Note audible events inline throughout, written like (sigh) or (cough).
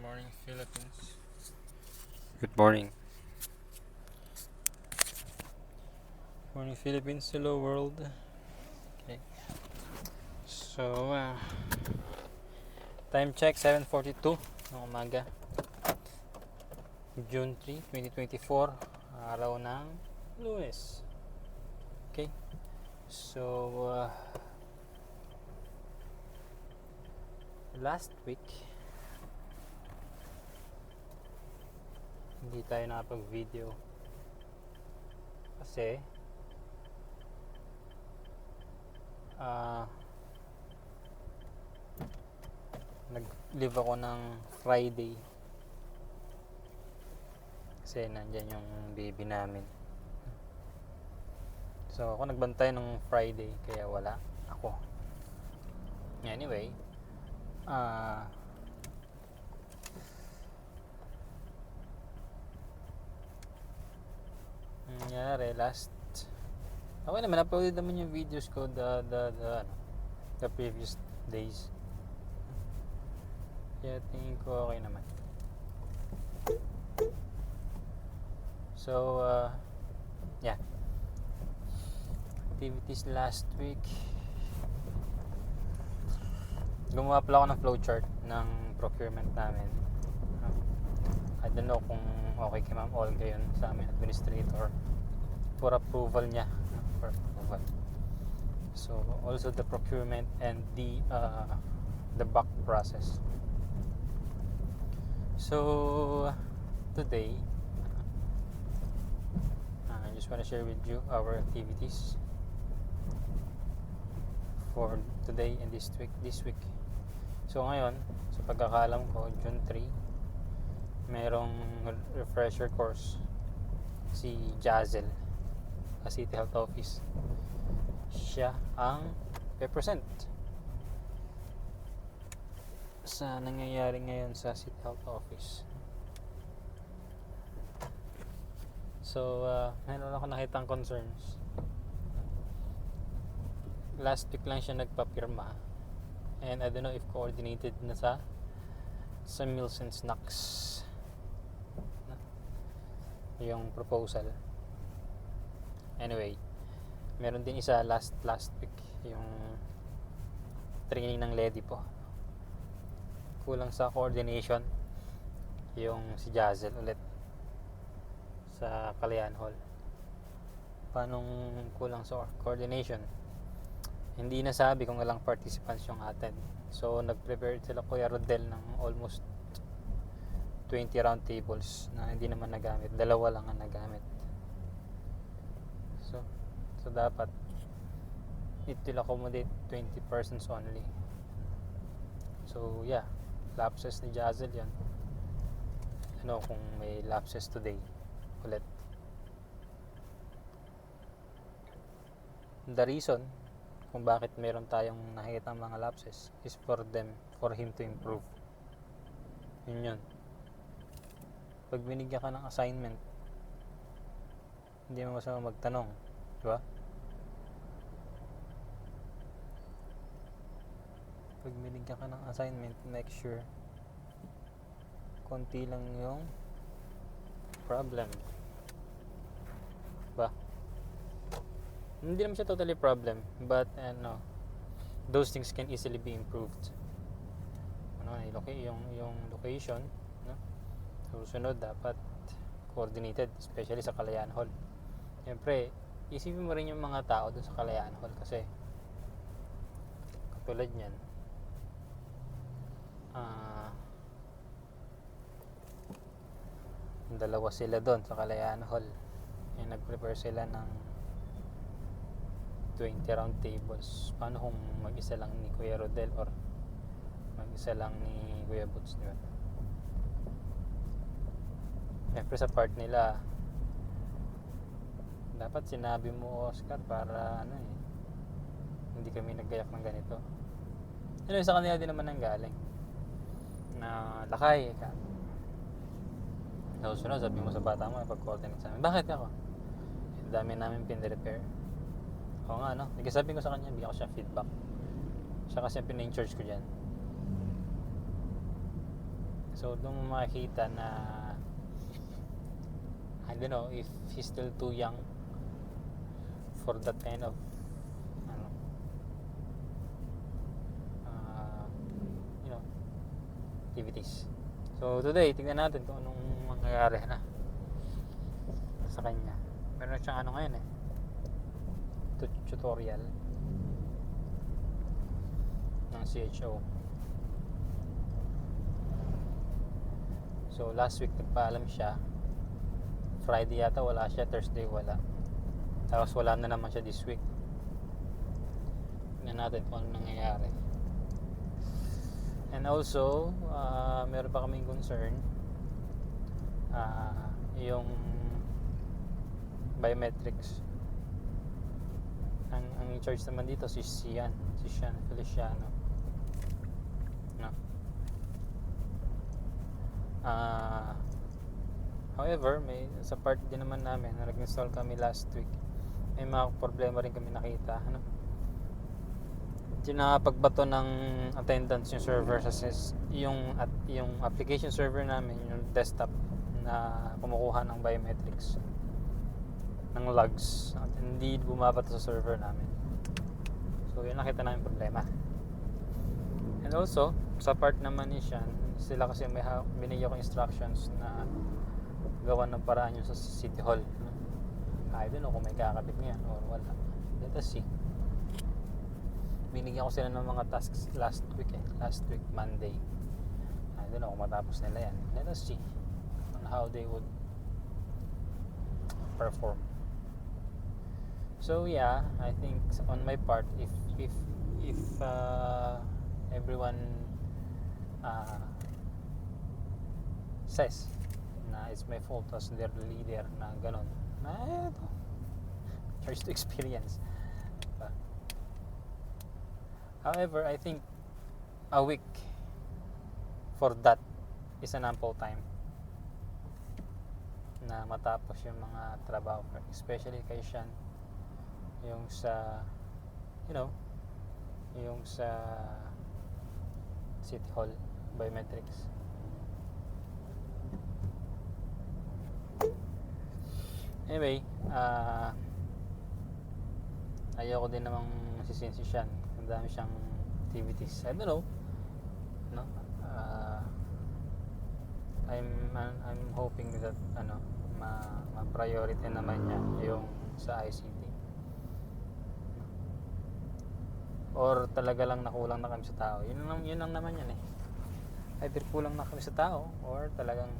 morning, Philippines. Good morning. Morning, Philippines. Hello, world. Okay. So, uh, time check 7.42 ng umaga. June 3, 2024. Araw ng Lunes. Okay. So, uh, last week, hindi tayo nakapag-video. Kasi ah nag-live ako ng Friday. Kasi nandyan yung baby namin. So ako nagbantay ng Friday kaya wala ako. Anyway ah nangyari last okay naman uploaded naman yung videos ko the the the ano the previous days. Kaya tingin ko okay naman. So uh, yeah. Activities last week. Gumawa pala ako ng flowchart ng procurement namin. I don't know kung okay kay Ma'am Olga yun sa aming administrator for approval niya. For approval. So also the procurement and the uh, the back process. So today uh, I just want to share with you our activities for today and this week this week. So ngayon sa pagkakalam ko June 3 merong refresher course si Jazel sa City Health Office. Siya ang represent sa nangyayari ngayon sa City Health Office. So uh, meron ako nakitang concerns. Last week lang siya nagpapirma. And I don't know if coordinated na sa sa meals and snacks yung proposal anyway meron din isa last last week yung training ng lady po. Kulang sa coordination yung si Jazel ulit sa Kalayan Hall. Paanong kulang sa coordination? Hindi nasabi kung ilang participants yung attend. So nag-prepare sila Kuya Rodel ng almost 20 round tables na hindi naman nagamit. Dalawa lang ang nagamit so dapat it will accommodate 20 persons only. So yeah lapses ni Jazel yan. Ano kung may lapses today ulit. The reason kung bakit meron tayong nakikita mga lapses is for them for him to improve. Yun yun. Pag binigyan ka ng assignment hindi mo masama magtanong di ba pag binigyan ka ng assignment make sure konti lang yung problem. Ba? Hindi naman siya totally problem but ano those things can easily be improved. Ano loca- yung yung location no? Susunod dapat coordinated especially sa Kalayaan Hall. Siyempre, isipin mo rin yung mga tao dun sa Kalayaan Hall kasi katulad niyan ah dalawa sila doon sa Kalayaan Hall. Eh, nag-prepare sila ng 20 round tables. Paano kung mag-isa lang ni Kuya Rodel or mag-isa lang ni Kuya Boots di ba? Siyempre sa part nila dapat sinabi mo Oscar para ano eh hindi kami naggayak ng ganito. Ano sa kanila din naman ang galing na lakay ka Nausunod, sabi mo sa bata mo, pag-coordinate sa amin. Bakit ako? Ang dami namin pin-repair. Oo nga, no? Nagsasabi ko sa kanya, bigyan ko siya feedback. Siya kasi ang pina-charge ko dyan. So doon mo makikita na I don't know if he's still too young for that kind of ano uh, you know activities. So today, tingnan natin kung anong mangyayari na sa kanya. Meron siyang ano ngayon eh. Tu- tutorial ng CHO. So last week nagpaalam siya. Friday yata wala siya, Thursday wala. Tapos wala na naman siya this week. Tingnan natin kung ano nangyayari. And also, uh, meron pa kaming concern. Ah, yung biometrics. Ang, ang in charge naman dito si Sian, si Sian Feliciano. No. Ah, however, may sa part din naman namin na nag-install kami last week. May mga problema rin kami nakita, ano? Hindi nakapagbato ng attendance yung server sa yung at yung application server namin, yung desktop na kumukuha ng biometrics ng logs at hindi bumabato sa server namin. So yun nakita namin problema. And also, sa part naman ni Sean, sila kasi may binigyan ko instructions na gawan ng paraan yung sa City Hall. I don't know kung may kakabit ngayon or wala. Let us see. Binigyan ko sila ng mga tasks last week eh. Last week, Monday. I don't know matapos nila yan. Let us see on how they would perform. So yeah, I think on my part, if if if uh, everyone uh, says na it's my fault as their leader na ganon, na ito, charge to (laughs) experience. However, I think a week for that is an ample time na matapos yung mga trabaho especially kay Sean. Yung sa you know yung sa City Hall biometrics. Anyway ah ayoko din namang sisin si Sean ang dami siyang activities. I don't know. No? Ah, I'm I'm hoping that ano ma, ma priority naman niya yung sa ICT or talaga lang nakulang na kami sa tao. Yun lang yun lang naman yan eh. Either kulang na kami sa tao or talagang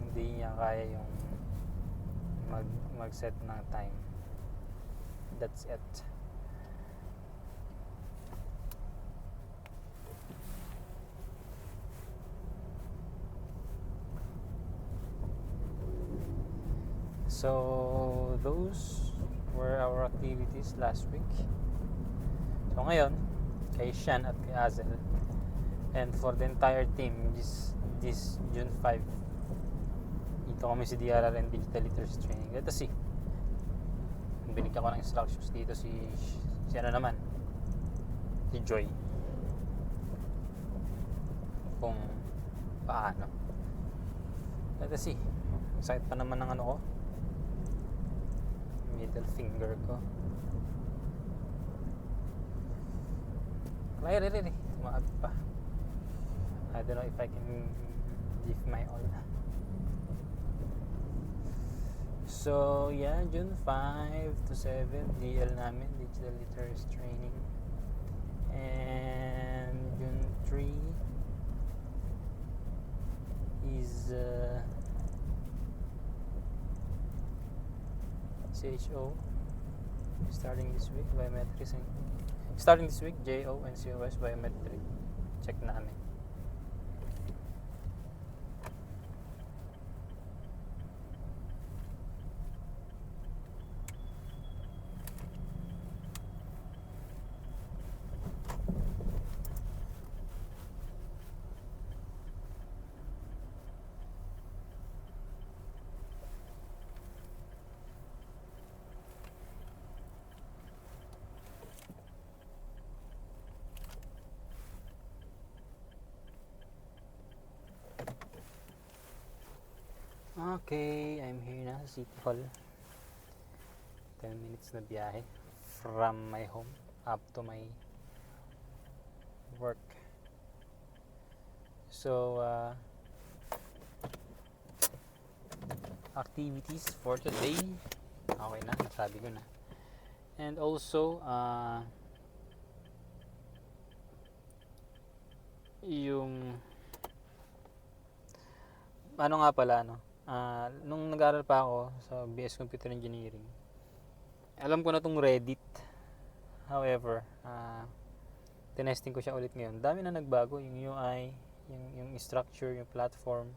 hindi niya kaya yung mag mag set ng time. That's it So, those were our activities last week. So, ngayon, kay Shan at kay Azel, and for the entire team, this, this June 5, dito kami si DRR and Digital Literacy Training. Let us see. Binigyan ko ng instructions dito si, si ano naman, si Joy. Kung paano. Let us see. Excited pa naman ng ano ko, middle finger ko. Ay, rin, rin, Tumaag pa. I don't know if I can give my all. So, yeah, June 5 to 7, DL namin, Digital Literacy Training. And June 3 is uh, CHO starting this week biometrics and starting this week JO and COS biometric. Check namin Okay, I'm here na sa City Hall. 10 minutes na biyahe from my home up to my work. So, uh, activities for today. Okay na, nasabi ko na. And also, uh, yung ano nga pala no Ah, nung nag-aaral pa ako sa BS Computer Engineering alam ko na tong Reddit. However ah tinesting ko siya ulit ngayon. Dami na nagbago yung UI yung, yung structure yung platform.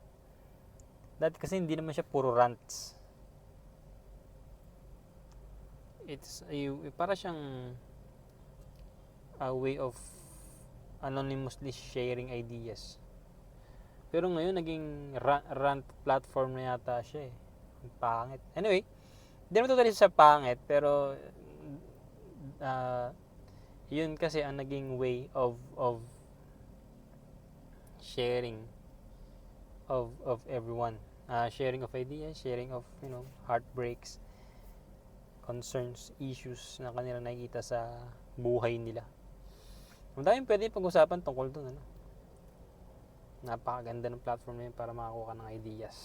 Dati kasi hindi naman siya puro rants. It's a, para siyang a way of anonymously sharing ideas pero ngayon, naging ra- rant platform na yata siya eh. Ang pangit. Anyway, hindi naman totally sa pangit, pero uh, yun kasi ang naging way of of sharing of of everyone. Uh, sharing of ideas, sharing of, you know, heartbreaks, concerns, issues na kanila nakikita sa buhay nila. Ang daming pwede pag-usapan tungkol dun, ano? Napakaganda ng platform na yun para makakuha ka ng ideas.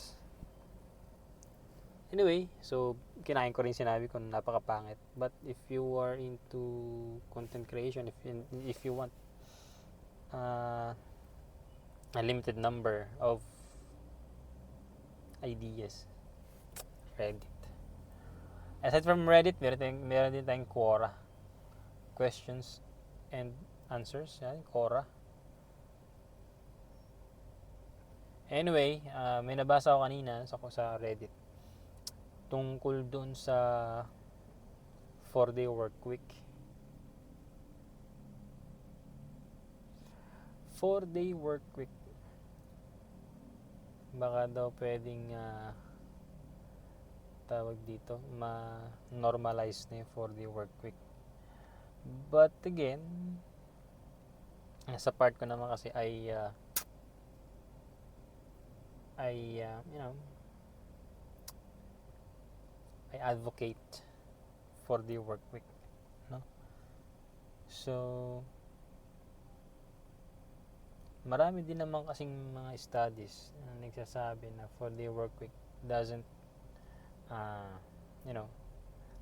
Anyway, so kinain ko rin sinabi ko na napakapangit. But if you are into content creation, if if you want uh, a limited number of ideas, Reddit. Aside from Reddit, meron, tayong, meron din tayong Quora. Questions and answers. Yan, Quora. Anyway, ah, may nabasa ako kanina sa, sa Reddit tungkol doon sa 4-day work week. 4-day work week. Baka daw pwedeng ah, tawag dito, ma-normalize na yung 4-day work week. But again, sa part ko naman kasi ay ah, I, uh, you know, I advocate for the work week, no? So, marami din naman kasing mga studies na nagsasabi na for the work week doesn't, uh, you know,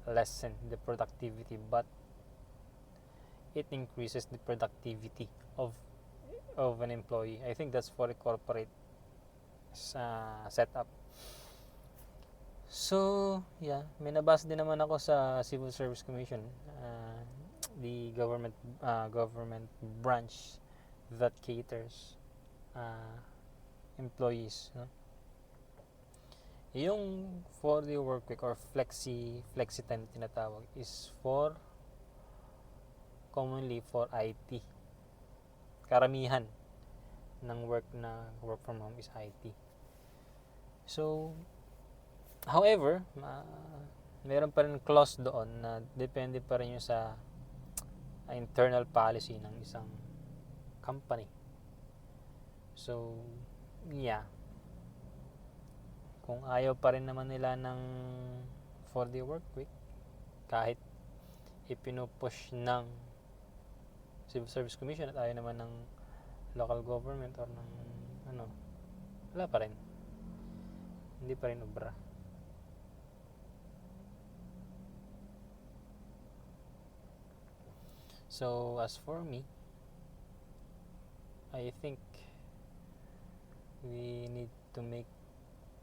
lessen the productivity, but it increases the productivity of of an employee. I think that's for a corporate sa setup. So, yeah, may nabasa din naman ako sa Civil Service Commission, uh, the government uh, government branch that caters uh, employees, no? Yung for the work week or flexi flexi time tinatawag is for commonly for IT. Karamihan ng work na work from home is IT. So, however, ma meron pa rin clause doon na depende pa rin yung sa uh, internal policy ng isang company. So, yeah. Kung ayaw pa rin naman nila ng 4-day work week, kahit ipinupush ng Civil Service Commission at ayaw naman ng local government or ng ano, wala pa rin. Hindi pa rin obra. So, as for me, I think we need to make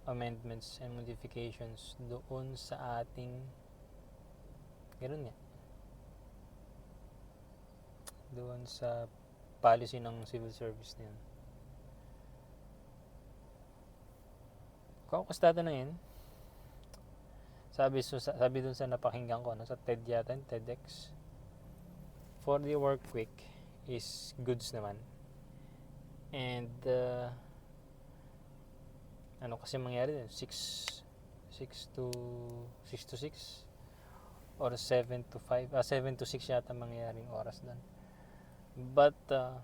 amendments and modifications doon sa ating ganun nga doon sa policy ng civil service na yun. Kaukastado na yun. Sabi, so, sabi dun sa napakinggan ko, no, sa TED yata, TEDx, for the work week is goods naman. And, uh, ano kasi mangyari dun? 6, 6 to, 6 to 6? Or 7 to 5? Ah, 7 to 6 yata mangyayaring oras dun. But, uh,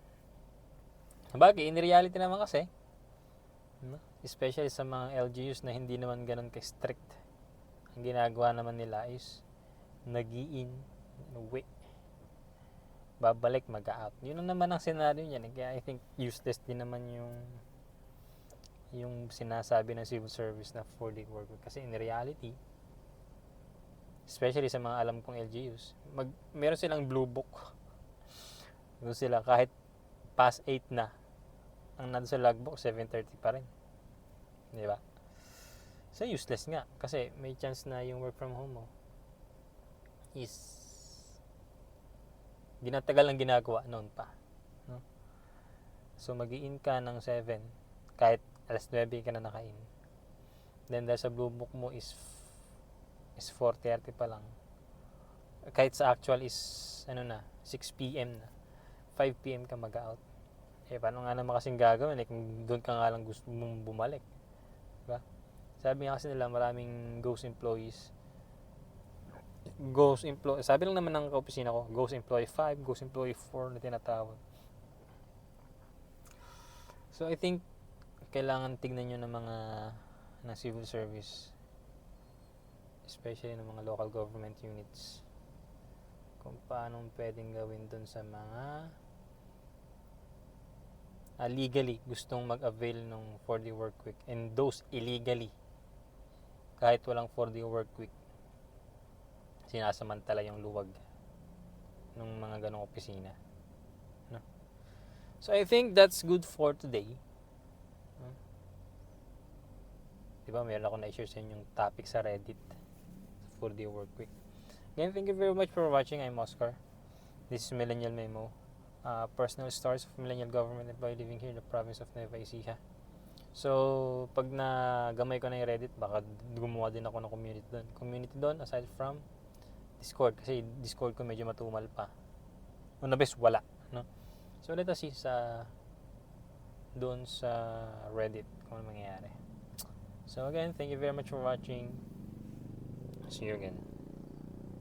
bagay, in reality naman kasi, no? Especially sa mga LGUs na hindi naman ganun ka-strict. Ang ginagawa naman nila is nag-in, uwi. Babalik, mag-out. Yun lang naman ang senaryo niyan. eh. Kaya I think useless din naman yung yung sinasabi ng civil service na 4-day work. Kasi in reality, especially sa mga alam kong LGUs, mag, meron silang blue book. Doon sila kahit past 8 na, ang nandun sa logbook, 7.30 pa rin. Di ba? So, useless nga. Kasi may chance na yung work from home mo is dinatagal ang ginagawa noon pa. No? So, mag in ka ng 7 kahit alas 9 ka na naka-in. Then, dahil sa blue book mo is is 4.30 pa lang. Kahit sa actual is ano na, 6 p.m. na. 5 p.m. ka mag-out. Eh, paano nga naman kasing gagawin eh, kung doon ka nga lang gusto mong bumalik. Diba? Sabi nga kasi nila, maraming ghost employees. Ghost employee, sabi lang naman ng kaopisina ko, ghost employee 5, ghost employee 4 na tinatawag. So, I think, kailangan tignan nyo ng mga ng civil service especially ng mga local government units kung paano pwedeng gawin dun sa mga ah, legally gustong mag-avail ng 4-day work week and those illegally kahit walang 4-day work week sinasamantala yung luwag ng mga ganong opisina no? so I think that's good for today no? diba meron ako na-share sa inyo yung topic sa Reddit sa 4-day work week Again, thank you very much for watching. I'm Oscar. This is Millennial Memo. Uh, personal stories of millennial government employee living here in the province of Nueva Ecija. So, pag nagamay ko na yung Reddit, baka gumawa din ako ng community doon. Community doon, aside from Discord. Kasi Discord ko medyo matumal pa. Una best, wala. No? So, let us see sa doon sa Reddit kung ano mangyayari. So, again, thank you very much for watching. See you again.